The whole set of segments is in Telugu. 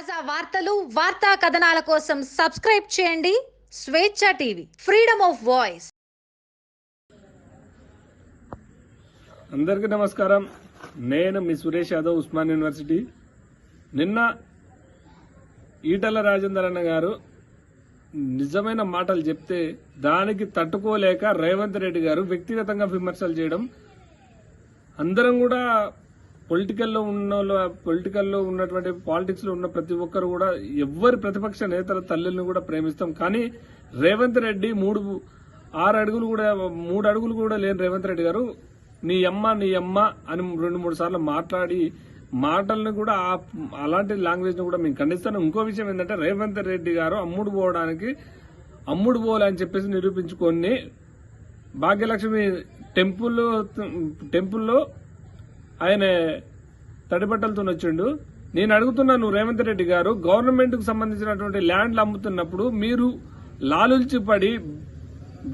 తాజా వార్తలు వార్తా కథనాల కోసం సబ్స్క్రైబ్ చేయండి. స్వేచ్ఛ టీవీ ఫ్రీడమ్ ఆఫ్ వాయిస్. అందరికీ నమస్కారం. నేను మీ సురేష్ యాదవ్ ఉస్మాన్ యూనివర్సిటీ. నిన్న ఈటల రాజేందర్ అన్న గారు నిజమైన మాటలు చెప్తే దానికి తట్టుకోలేక రేవంత్ రెడ్డి గారు వ్యక్తిగతంగా విమర్శలు చేయడం అందరం కూడా పొలిటికల్లో ఉన్న పొలిటికల్లో ఉన్నటువంటి పాలిటిక్స్లో ఉన్న ప్రతి ఒక్కరు కూడా ఎవ్వరి ప్రతిపక్ష నేతల తల్లిని కూడా ప్రేమిస్తాం. కానీ రేవంత్ రెడ్డి మూడు ఆరు అడుగులు కూడా మూడు అడుగులు కూడా లేని రేవంత్ రెడ్డి గారు నీ అమ్మ నీ అమ్మ అని రెండు మూడు సార్లు మాట్లాడి మాటలను కూడా అలాంటి లాంగ్వేజ్ను కూడా మేము ఖండిస్తాను. ఇంకో విషయం ఏంటంటే రేవంత్ రెడ్డి గారు అమ్ముడు పోవడానికి అమ్ముడు పోలే అని చెప్పేసి నిరూపించుకొని భాగ్యలక్ష్మి టెంపుల్ టెంపుల్లో ఆయన తడిబట్టలతో వచ్చిండు నేను అడుగుతున్నాను రేవంత్ రెడ్డి గారు గవర్నమెంట్కు సంబంధించినటువంటి ల్యాండ్లు అమ్ముతున్నప్పుడు మీరు లాలుల్చి పడి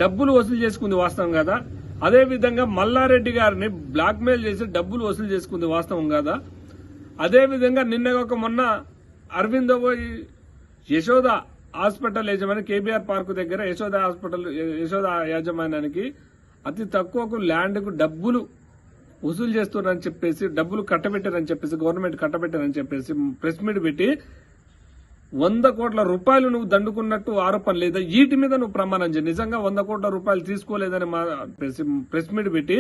డబ్బులు వసూలు చేసుకుంది వాస్తవం కదా? అదే విధంగా మల్లారెడ్డి గారిని బ్లాక్ మెయిల్ చేసి డబ్బులు వసూలు చేసుకుంది వాస్తవం కదా? అదే విధంగా నిన్న ఒక మొన్న అరవింద్ యశోద హాస్పిటల్ యజమాని కేబీఆర్ పార్క్ దగ్గర యశోద హాస్పిటల్ యశోద యాజమాన్యానికి అతి తక్కువకు ల్యాండ్కు డబ్బులు వసూలు చేస్తున్నారని చెప్పేసి డబ్బులు కట్టబెట్టారని చెప్పేసి గవర్నమెంట్ కట్టబెట్టారని చెప్పేసి ప్రెస్ మీట్ పెట్టి వంద కోట్ల రూపాయలు నువ్వు దండుకున్నట్టు ఆరోపణ లేదా వీటి మీద నువ్వు ప్రమాణం చేయి. నిజంగా వంద కోట్ల రూపాయలు తీసుకోలేదని మా ప్రెస్ మీట్ పెట్టి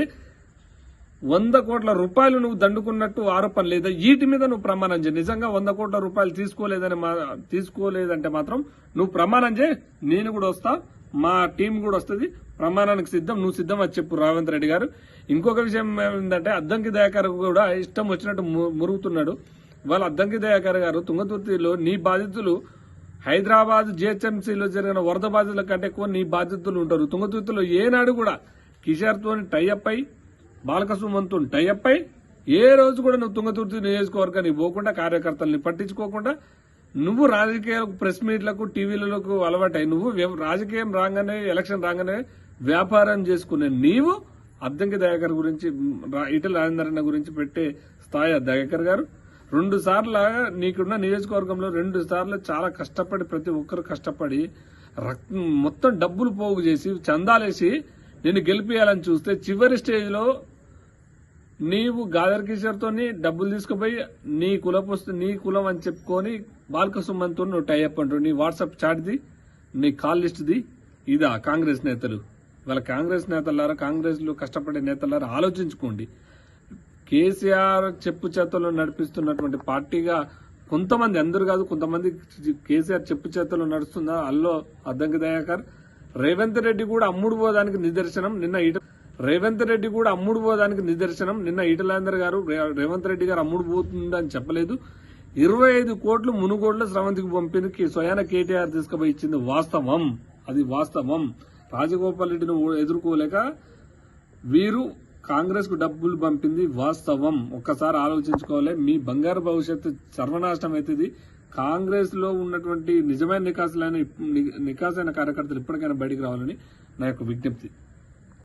వంద కోట్ల రూపాయలు నువ్వు దండుకున్నట్టు ఆరోపణ లేదా వీటి మీద నువ్వు ప్రమాణం చేయి. నిజంగా వంద కోట్ల రూపాయలు తీసుకోలేదని మా తీసుకోలేదంటే మాత్రం నువ్వు ప్రమాణం చేయి నేను కూడా వస్తా. మా టీం కూడా వస్తుంది. ప్రమాణానికి సిద్ధం నువ్వు సిద్ధం అని చెప్పు రేవంత్ రెడ్డి గారు. ఇంకొక విషయం ఏంటంటే అద్దంకి దయాకర్ కూడా ఇష్టం వచ్చినట్టు ము- మురుగుతున్నాడు. వాళ్ళ అద్దంకి దయాకర్ గారు తుంగతుర్తిలో నీ బాధితులు హైదరాబాద్ జిహెచ్ఎంసీలో జరిగిన వరద బాధితుల కంటే ఎక్కువ నీ బాధితులు ఉంటారు. తుంగతుర్తిలో ఏనాడు కూడా కిషోర్ టైఅప్ అయి బాలకసుమంతో టైఅప్ అయి ఏ రోజు కూడా నువ్వు తుంగతుర్తి నియోజకవర్గాన్ని పోకుండా కార్యకర్తల్ని పట్టించుకోకుండా నువ్వు రాజకీయ ప్రెస్ మీట్లకు టీవీలకు అలవాటై నువ్వు రాజకీయం రాగానే ఎలక్షన్ రాగానే వ్యాపారం చేసుకునే నీవు అద్దంకి దయాకర్ గురించి మ్, రాజేంద్ర రాజేంద్రన్న గురించి పెట్టే స్థాయి దయాకర్ గారు. రెండు సార్లు నీకున్న నియోజకవర్గంలో రెండు సార్లు చాలా కష్టపడి ప్రతి ఒక్కరు కష్టపడి రక్తం మొత్తం డబ్బులు పోగు చేసి చందాలేసి నేను గెలిపియాలని చూస్తే చివరి స్టేజ్లో నీవు గాదర్ కిషోర్తో డబ్బులు తీసుకుపోయి నీ కులపు నీ కులం అని చెప్పుకొని బాల్క సుమన్తో నువ్వు టైఅప్ అంటు నీ వాట్సాప్ చాట్ది నీ కాల్ లిస్ట్ది ఇదా కాంగ్రెస్ నేతలు. వాళ్ళ కాంగ్రెస్ నేతలారా కాంగ్రెస్లో కష్టపడే నేతలారా ఆలోచించుకోండి. కేసీఆర్ చెప్పు చేతల్లో నడిపిస్తున్నటువంటి పార్టీగా కొంతమంది అందరు కాదు కొంతమంది కేసీఆర్ చెప్పు చేతల్లో నడుస్తుందా అల్లో అద్దంకి దయాకర్ రేవంత్ రెడ్డి కూడా అమ్ముడు పోదానికి నిదర్శనం. నిన్న ఈట రేవంత్ రెడ్డి కూడా అమ్ముడు పోదానికి నిదర్శనం. నిన్న ఈటలాందర్ గారు రేవంత్ రెడ్డి గారు అమ్ముడు పోతుందని చెప్పలేదు. ఇరవై ఐదు కోట్లు మునుగోడ్ల స్రవంతికి పంపిన స్వయాన కేటీఆర్ తీసుకుపోయి ఇచ్చింది వాస్తవం. అది వాస్తవం. రాజగోపాల్ రెడ్డిని ఎదుర్కోలేక వీరు కాంగ్రెస్కు డబ్బులు పంపింది వాస్తవం. ఒక్కసారి ఆలోచించుకోవాలి. మీ బంగారు భవిష్యత్తు సర్వనాశనం అవుతుంది. కాంగ్రెస్లో ఉన్నటువంటి నిజమైన నికాసులైన నికాసైన కార్యకర్తలు ఇప్పటికైనా బయటికి రావాలని నా యొక్క విజ్ఞప్తి.